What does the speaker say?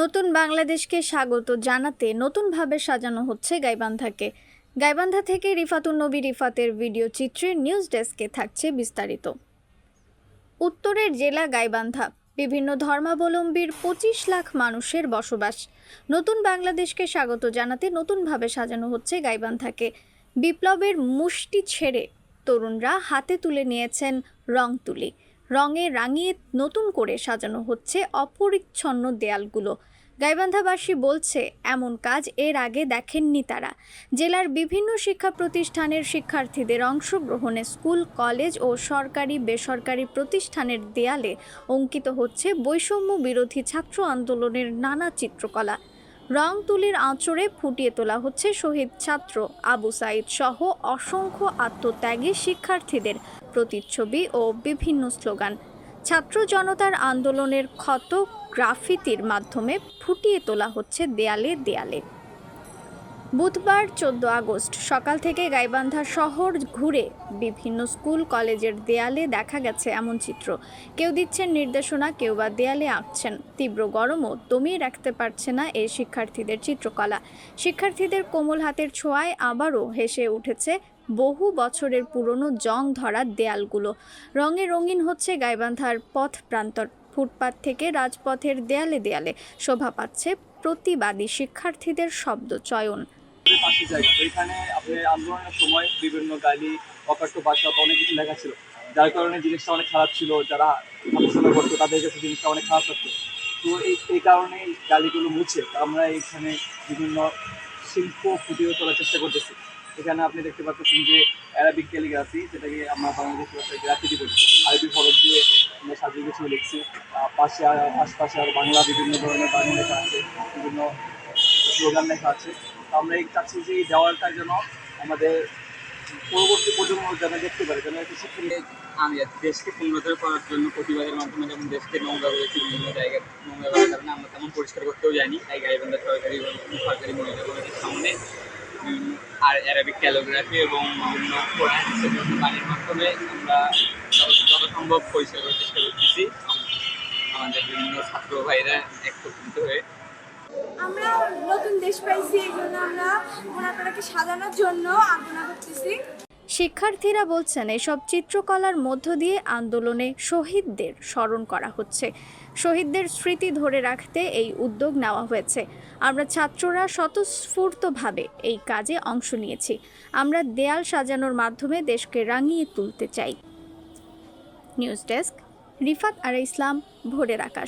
নতুন বাংলাদেশকে স্বাগত জানাতে নতুনভাবে সাজানো হচ্ছে গাইবান্ধাকে। গাইবান্ধা থেকে রিফাতুন নবী রিফাতের ভিডিও চিত্রে নিউজ ডেস্কে থাকছে বিস্তারিত। উত্তরের জেলা গাইবান্ধা, বিভিন্ন ধর্মাবলম্বীর পঁচিশ লাখ মানুষের বসবাস। নতুন বাংলাদেশকে স্বাগত জানাতে নতুনভাবে সাজানো হচ্ছে গাইবান্ধাকে। বিপ্লবের মুষ্টি ছেড়ে তরুণরা হাতে তুলে নিয়েছেন রং তুলি রঙে রাঙিয়ে নতুন করে সাজানো হচ্ছে অপরিচ্ছন্ন দেয়ালগুলো। গাইবান্ধাবাসী বলছে, এমন কাজ এর আগে দেখেননি তারা। জেলার বিভিন্ন শিক্ষা প্রতিষ্ঠানের শিক্ষার্থীদের অংশগ্রহণে স্কুল, কলেজ ও সরকারি বেসরকারি প্রতিষ্ঠানের দেয়ালে অঙ্কিত হচ্ছে বৈষম্য বিরোধী ছাত্র আন্দোলনের নানা চিত্রকলা। রং তুলির আঁচড়ে ফুটিয়ে তোলা হচ্ছে শহীদ ছাত্র আবু সাইদ সহ অসংখ্য আত্মত্যাগী শিক্ষার্থীদের প্রতিচ্ছবি ও বিভিন্ন স্লোগান। ছাত্র জনতার আন্দোলনের ক্ষত গ্রাফিতির মাধ্যমে ফুটিয়ে তোলা হচ্ছে দেয়ালে দেয়ালে। বুধবার চোদ্দ আগস্ট সকাল থেকে গাইবান্ধা শহর ঘুরে বিভিন্ন স্কুল, কলেজের দেয়ালে দেখা গেছে এমন চিত্র। কেউ দিচ্ছেন নির্দেশনা, কেউ বা দেয়ালে আঁকছেন। তীব্র গরমও দমিয়ে রাখতে পারছে না এই শিক্ষার্থীদের চিত্রকলা। শিক্ষার্থীদের কোমল হাতের ছোঁয়ায় আবারও হেসে উঠেছে বহু বছরের পুরনো জং ধরা দেয়ালগুলো। রঙে রঙিন হচ্ছে গাইবান্ধার পথ প্রান্তর। ফুটপাত থেকে রাজপথের দেয়ালে দেয়ালে শোভা পাচ্ছে প্রতিবাদী শিক্ষার্থীদের শব্দ চয়ন। পাশে জায়গা এখানে আপনার আন্দোলনের সময় বিভিন্ন গালি, অকাট্য ভাষা অনেক কিছু লেখা ছিল। যার কারণে জিনিসটা অনেক খারাপ ছিল, যারা আলোচনা করতো তাদের কাছে জিনিসটা অনেক খারাপ লাগতো। তো এই এই কারণে গালিগুলো মুছে আমরা এখানে বিভিন্ন শিল্প ফুটিয়ে তোলার চেষ্টা করতেছি। এখানে আপনি দেখতে পাচ্ছেন যে অ্যারাবিক ক্যালিগ্রাফি যেটাকে আমরা বাংলাদেশি ভাষায় গ্রাফিটি বলি। আরবি ফরক দিয়ে আমরা সাজিয়ে গুছিয়ে লিখছি। পাশে আর, আশপাশে আর বাংলা বিভিন্ন ধরনের বাংলা লেখা আছে, বিভিন্ন স্লোগান লেখা আছে। আমরা এই চাচ্ছি যে এই দেওয়ালটা যেন আমাদের পরবর্তী প্রজন্ম যেন দেখতে পারে, যেন একটা আমি দেশকে পুনরুদ্ধার করার জন্য প্রতিবাদের মাধ্যমে যেমন দেশকে নোংরা হয়েছে বিভিন্ন জায়গায় নোংরা করার কারণে আমরা তেমন পরিষ্কার করতেও জানি তাই গাইবান্ধা সরকারি সরকারি মহিলা কলেজের সামনে আর অ্যারাবিক ক্যালোগ্রাফি এবং সেগুলো বাণীর মাধ্যমে আমরা যত সম্ভব পরিষ্কার করার চেষ্টা করতেছি। আমাদের বিভিন্ন ছাত্র ভাইরা একত্রিত হয়ে নতুন দেশ পাইছি, এই জন্য আমরা ওনাটাকে সাজানোর জন্য আলোচনা করতেছি। শিক্ষার্থীরা বলছেন, এসব চিত্রকলার মধ্য দিয়ে আন্দোলনে শহীদদের স্মরণ করা হচ্ছে। শহীদদের স্মৃতি ধরে রাখতে এই উদ্যোগ নেওয়া হয়েছে। আমরা ছাত্ররা স্বতঃস্ফূর্তভাবে এই কাজে অংশ নিয়েছি। আমরা দেয়াল সাজানোর মাধ্যমে দেশকে রাঙিয়ে তুলতে চাই। নিউজ ডেস্ক, রিফাত আর ইসলাম, ভোরের আকাশ।